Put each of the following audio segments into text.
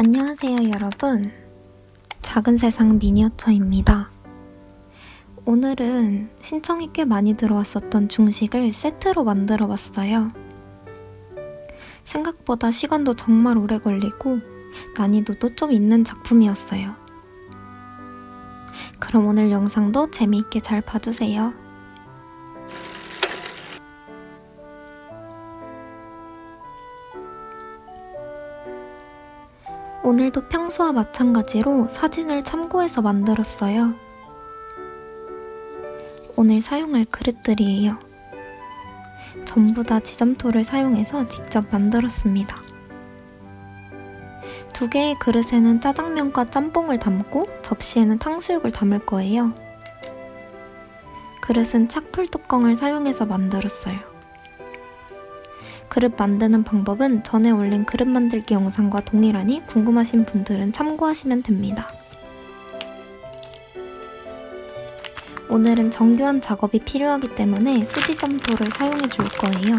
안녕하세요, 여러분. 작은 세상 미니어처입니다. 오늘은 신청이 꽤 많이 들어왔었던 중식을 세트로 만들어 봤어요. 생각보다 시간도 정말 오래 걸리고 난이도도 좀 있는 작품이었어요. 그럼 오늘 영상도 재미있게 잘 봐주세요. 오늘도 평소와 마찬가지로 사진을 참고해서 만들었어요. 오늘 사용할 그릇들이에요. 전부 다 지점토를 사용해서 직접 만들었습니다. 두 개의 그릇에는 짜장면과 짬뽕을 담고 접시에는 탕수육을 담을 거예요. 그릇은 착풀 뚜껑을 사용해서 만들었어요. 그릇 만드는 방법은 전에 올린 그릇 만들기 영상과 동일하니 궁금하신 분들은 참고하시면 됩니다. 오늘은 정교한 작업이 필요하기 때문에 수지 점토를 사용해 줄 거예요.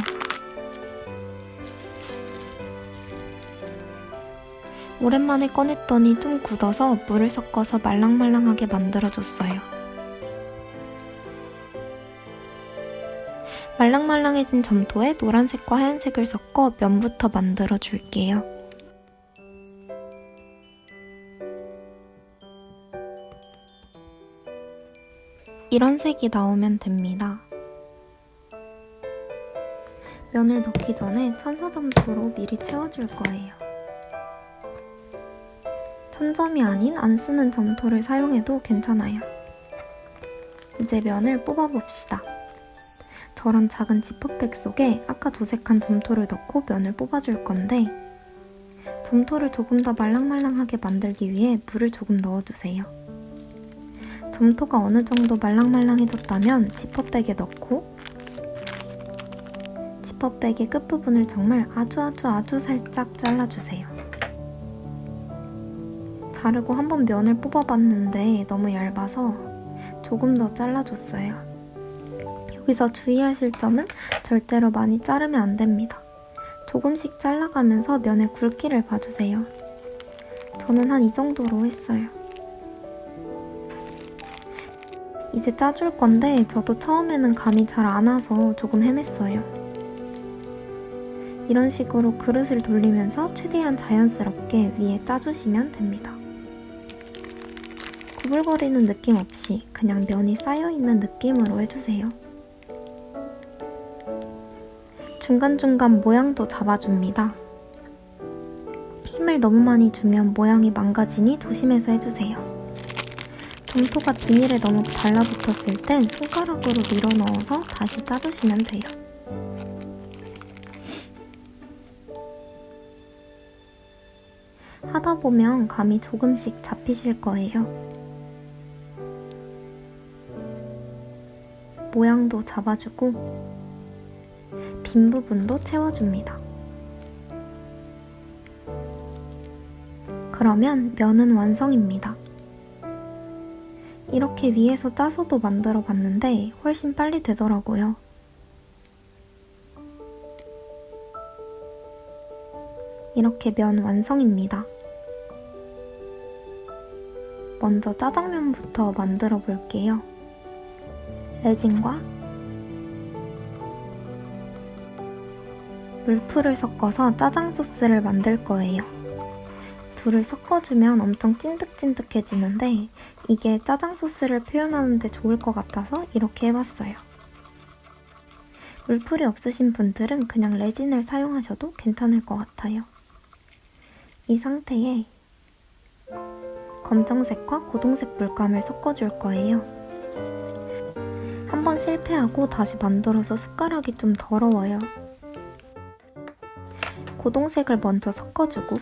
오랜만에 꺼냈더니 좀 굳어서 물을 섞어서 말랑말랑하게 만들어줬어요. 말랑말랑해진 점토에 노란색과 하얀색을 섞어 면부터 만들어 줄게요. 이런 색이 나오면 됩니다. 면을 넣기 전에 천사점토로 미리 채워줄 거예요. 천점이 아닌 안 쓰는 점토를 사용해도 괜찮아요. 이제 면을 뽑아봅시다. 저런 작은 지퍼백 속에 아까 조색한 점토를 넣고 면을 뽑아줄 건데 점토를 조금 더 말랑말랑하게 만들기 위해 물을 조금 넣어주세요. 점토가 어느 정도 말랑말랑해졌다면 지퍼백에 넣고 지퍼백의 끝부분을 정말 아주 아주 아주 살짝 잘라주세요. 자르고 한번 면을 뽑아봤는데 너무 얇아서 조금 더 잘라줬어요. 여기서 주의하실 점은 절대로 많이 자르면 안 됩니다. 조금씩 잘라가면서 면의 굵기를 봐주세요. 저는 한 이 정도로 했어요. 이제 짜줄 건데 저도 처음에는 감이 잘 안 와서 조금 헤맸어요. 이런 식으로 그릇을 돌리면서 최대한 자연스럽게 위에 짜주시면 됩니다. 구불거리는 느낌 없이 그냥 면이 쌓여있는 느낌으로 해주세요. 중간중간 모양도 잡아줍니다. 힘을 너무 많이 주면 모양이 망가지니 조심해서 해주세요. 점토가 비닐에 너무 달라붙었을 땐 손가락으로 밀어 넣어서 다시 짜주시면 돼요. 하다 보면 감이 조금씩 잡히실 거예요. 모양도 잡아주고 빈 부분도 채워줍니다. 그러면 면은 완성입니다. 이렇게 위에서 짜서도 만들어 봤는데 훨씬 빨리 되더라고요. 이렇게 면 완성입니다. 먼저 짜장면부터 만들어 볼게요. 레진과 물풀을 섞어서 짜장 소스를 만들 거예요. 둘을 섞어주면 엄청 찐득찐득해지는데 이게 짜장 소스를 표현하는데 좋을 것 같아서 이렇게 해봤어요. 물풀이 없으신 분들은 그냥 레진을 사용하셔도 괜찮을 것 같아요. 이 상태에 검정색과 고동색 물감을 섞어줄 거예요. 한번 실패하고 다시 만들어서 숟가락이 좀 더러워요. 고동색을 먼저 섞어주고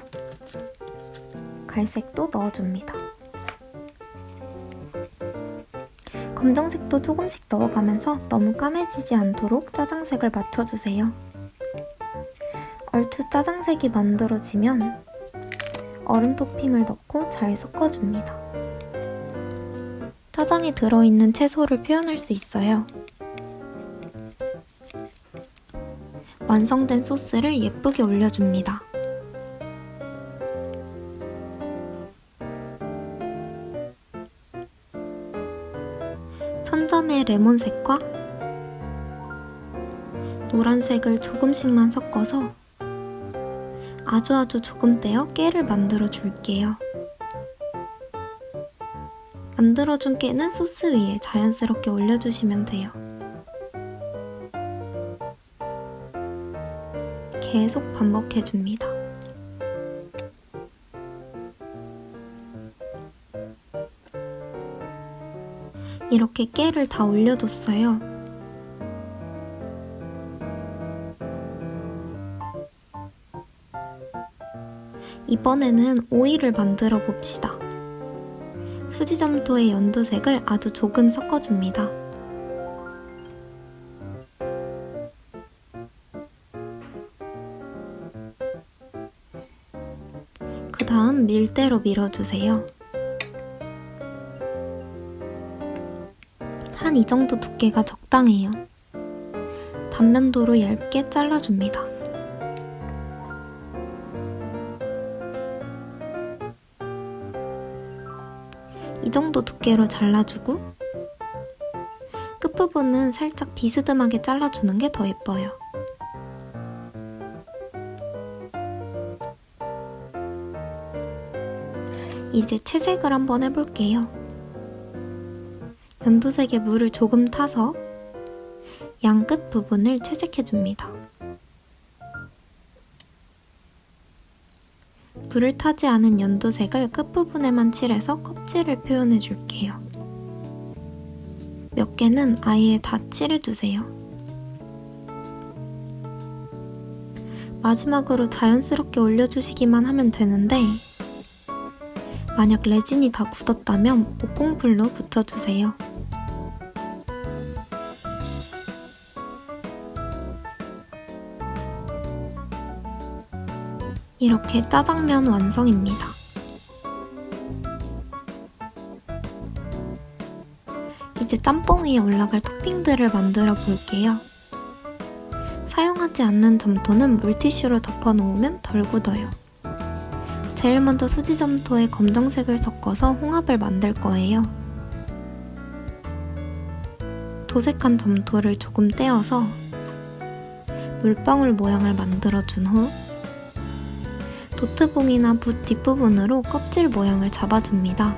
갈색도 넣어줍니다. 검정색도 조금씩 넣어가면서 너무 까매지지 않도록 짜장색을 맞춰주세요. 얼추 짜장색이 만들어지면 얼음 토핑을 넣고 잘 섞어줍니다. 짜장에 들어있는 채소를 표현할 수 있어요. 완성된 소스를 예쁘게 올려줍니다. 천점의 레몬색과 노란색을 조금씩만 섞어서 아주아주 조금 떼어 깨를 만들어 줄게요. 만들어준 깨는 소스 위에 자연스럽게 올려주시면 돼요. 계속 반복해 줍니다. 이렇게 깨를 다 올려줬어요. 이번에는 오일을 만들어 봅시다. 수지점토의 연두색을 아주 조금 섞어줍니다. 밀대로 밀어주세요. 한 이 정도 두께가 적당해요. 단면도로 얇게 잘라줍니다. 이 정도 두께로 잘라주고 끝부분은 살짝 비스듬하게 잘라주는 게 더 예뻐요. 이제 채색을 한번 해볼게요. 연두색에 물을 조금 타서 양 끝 부분을 채색해줍니다. 물을 타지 않은 연두색을 끝부분에만 칠해서 껍질을 표현해줄게요. 몇 개는 아예 다 칠해주세요. 마지막으로 자연스럽게 올려주시기만 하면 되는데 만약 레진이 다 굳었다면 목공풀로 붙여주세요. 이렇게 짜장면 완성입니다. 이제 짬뽕 위에 올라갈 토핑들을 만들어 볼게요. 사용하지 않는 점토는 물티슈로 덮어 놓으면 덜 굳어요. 제일 먼저 수지 점토에 검정색을 섞어서 홍합을 만들 거예요. 도색한 점토를 조금 떼어서 물방울 모양을 만들어 준 후 도트봉이나 붓 뒷부분으로 껍질 모양을 잡아줍니다.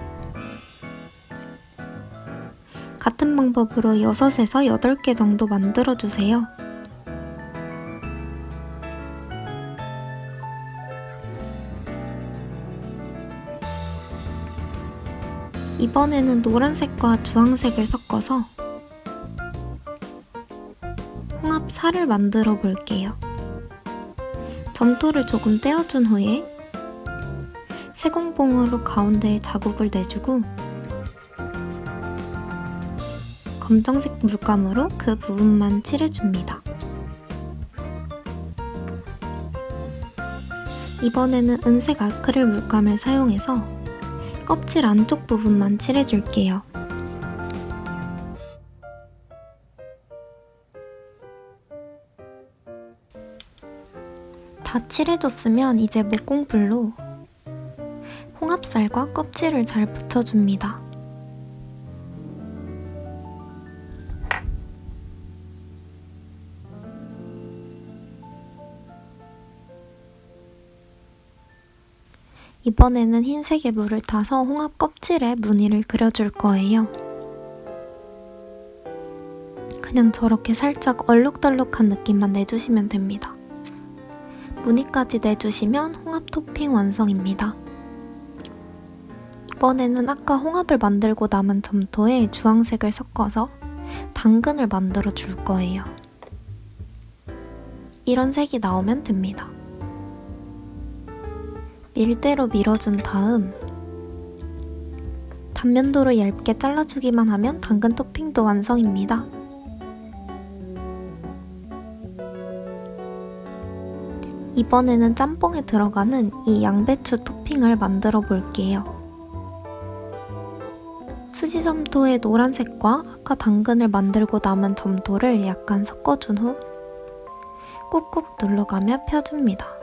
같은 방법으로 6에서 8개 정도 만들어주세요. 이번에는 노란색과 주황색을 섞어서 홍합 살을 만들어 볼게요. 점토를 조금 떼어준 후에 세공봉으로 가운데에 자국을 내주고 검정색 물감으로 그 부분만 칠해줍니다. 이번에는 은색 아크릴 물감을 사용해서 껍질 안쪽 부분만 칠해줄게요. 다 칠해줬으면 이제 목공불로 홍합살과 껍질을 잘 붙여줍니다. 이번에는 흰색의 물을 타서 홍합 껍질에 무늬를 그려줄 거예요. 그냥 저렇게 살짝 얼룩덜룩한 느낌만 내주시면 됩니다. 무늬까지 내주시면 홍합 토핑 완성입니다. 이번에는 아까 홍합을 만들고 남은 점토에 주황색을 섞어서 당근을 만들어 줄 거예요. 이런 색이 나오면 됩니다. 밀대로 밀어준 다음 단면도로 얇게 잘라주기만 하면 당근 토핑도 완성입니다. 이번에는 짬뽕에 들어가는 이 양배추 토핑을 만들어 볼게요. 수지 점토의 노란색과 아까 당근을 만들고 남은 점토를 약간 섞어준 후 꾹꾹 눌러가며 펴줍니다.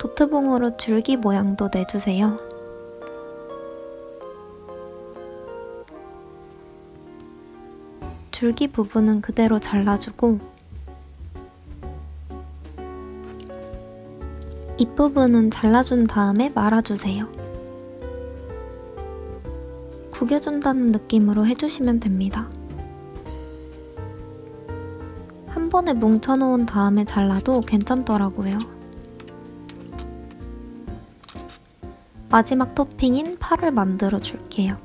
도트봉으로 줄기 모양도 내주세요. 줄기 부분은 그대로 잘라주고 잎부분은 잘라준 다음에 말아주세요. 구겨준다는 느낌으로 해주시면 됩니다. 한 번에 뭉쳐놓은 다음에 잘라도 괜찮더라고요. 마지막 토핑인 팔을 만들어 줄게요.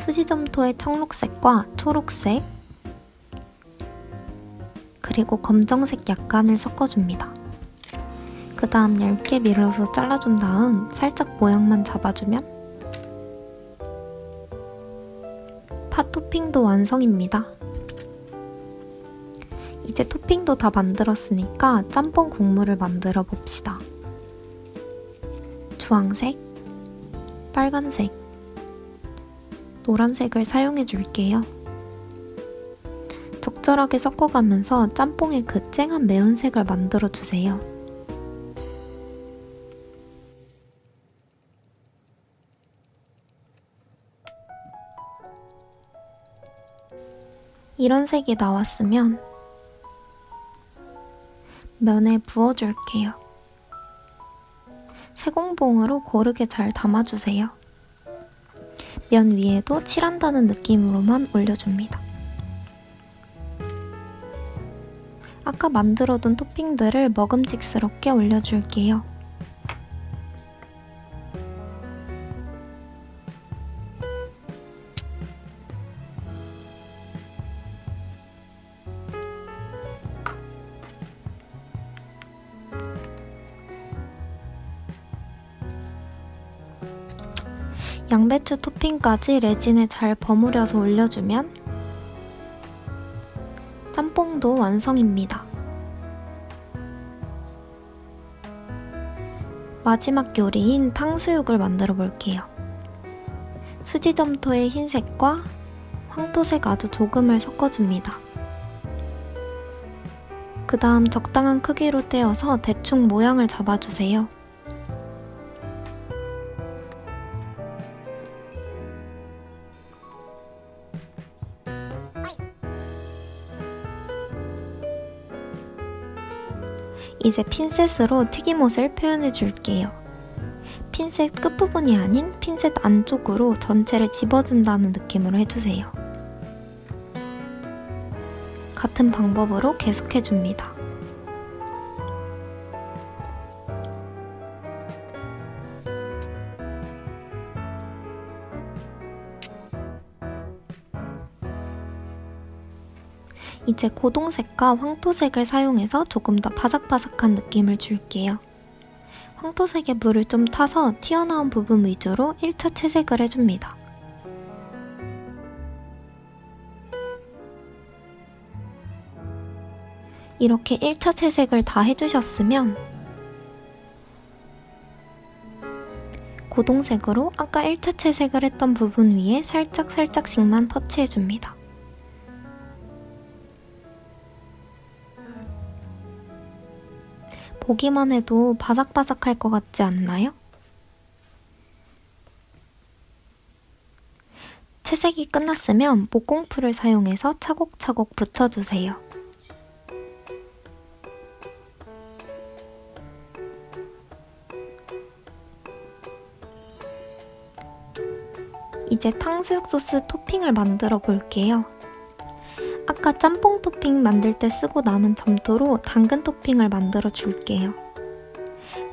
수지점토의 청록색과 초록색, 그리고 검정색 약간을 섞어줍니다. 그 다음 얇게 밀어서 잘라준 다음 살짝 모양만 잡아주면 파 토핑도 완성입니다. 이제 토핑도 다 만들었으니까 짬뽕 국물을 만들어 봅시다. 주황색, 빨간색, 노란색을 사용해 줄게요. 적절하게 섞어가면서 짬뽕의 그 쨍한 매운색을 만들어 주세요. 이런 색이 나왔으면 면에 부어줄게요. 세공봉으로 고르게 잘 담아주세요. 면 위에도 칠한다는 느낌으로만 올려줍니다. 아까 만들어둔 토핑들을 먹음직스럽게 올려줄게요. 양배추 토핑까지 레진에 잘 버무려서 올려주면 짬뽕도 완성입니다. 마지막 요리인 탕수육을 만들어 볼게요. 수지 점토의 흰색과 황토색 아주 조금을 섞어줍니다. 그 다음 적당한 크기로 떼어서 대충 모양을 잡아주세요. 이제 핀셋으로 튀김옷을 표현해 줄게요. 핀셋 끝부분이 아닌 핀셋 안쪽으로 전체를 집어준다는 느낌으로 해주세요. 같은 방법으로 계속해줍니다. 이제 고동색과 황토색을 사용해서 조금 더 바삭바삭한 느낌을 줄게요. 황토색에 물을 좀 타서 튀어나온 부분 위주로 1차 채색을 해줍니다. 이렇게 1차 채색을 다 해주셨으면 고동색으로 아까 1차 채색을 했던 부분 위에 살짝살짝씩만 터치해줍니다. 보기만 해도 바삭바삭할 것 같지 않나요? 채색이 끝났으면 목공풀을 사용해서 차곡차곡 붙여주세요. 이제 탕수육 소스 토핑을 만들어 볼게요. 아까 짬뽕 토핑 만들 때 쓰고 남은 점토로 당근 토핑을 만들어 줄게요.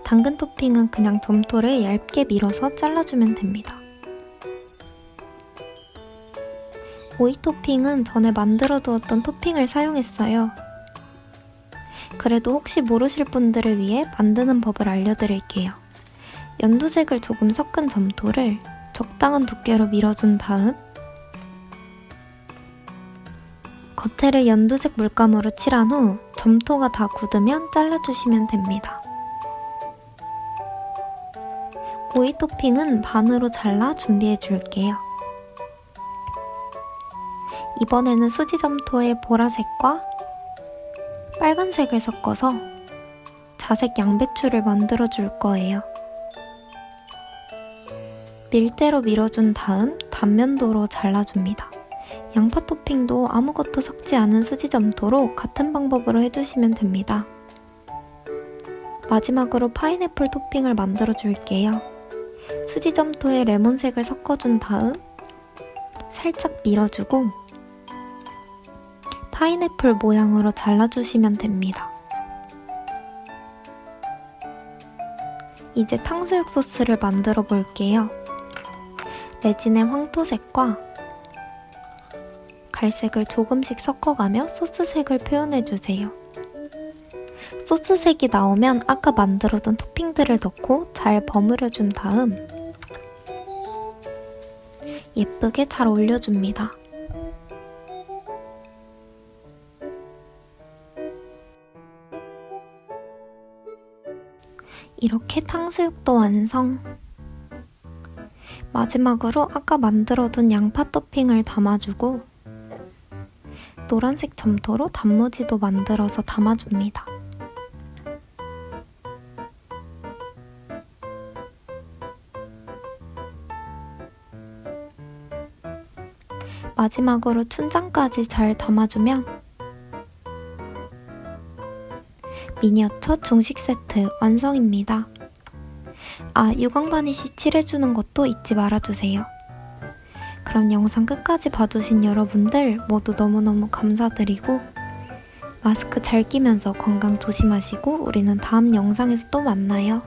당근 토핑은 그냥 점토를 얇게 밀어서 잘라주면 됩니다. 오이 토핑은 전에 만들어 두었던 토핑을 사용했어요. 그래도 혹시 모르실 분들을 위해 만드는 법을 알려드릴게요. 연두색을 조금 섞은 점토를 적당한 두께로 밀어준 다음 겉에를 연두색 물감으로 칠한 후 점토가 다 굳으면 잘라주시면 됩니다. 오이 토핑은 반으로 잘라 준비해 줄게요. 이번에는 수지 점토에 보라색과 빨간색을 섞어서 자색 양배추를 만들어 줄 거예요. 밀대로 밀어준 다음 단면도로 잘라줍니다. 양파 토핑도 아무것도 섞지 않은 수지 점토로 같은 방법으로 해주시면 됩니다. 마지막으로 파인애플 토핑을 만들어 줄게요. 수지 점토에 레몬색을 섞어준 다음 살짝 밀어주고 파인애플 모양으로 잘라주시면 됩니다. 이제 탕수육 소스를 만들어 볼게요. 레진의 황토색과 갈색을 조금씩 섞어가며 소스색을 표현해주세요. 소스색이 나오면 아까 만들어둔 토핑들을 넣고 잘 버무려준 다음 예쁘게 잘 올려줍니다. 이렇게 탕수육도 완성! 마지막으로 아까 만들어둔 양파 토핑을 담아주고 노란색 점토로 단무지도 만들어서 담아줍니다. 마지막으로 춘장까지 잘 담아주면 미니어처 중식 세트 완성입니다. 아, 유광바니시 칠해주는 것도 잊지 말아주세요. 그럼 영상 끝까지 봐주신 여러분들 모두 너무너무 감사드리고 마스크 잘 끼면서 건강 조심하시고 우리는 다음 영상에서 또 만나요.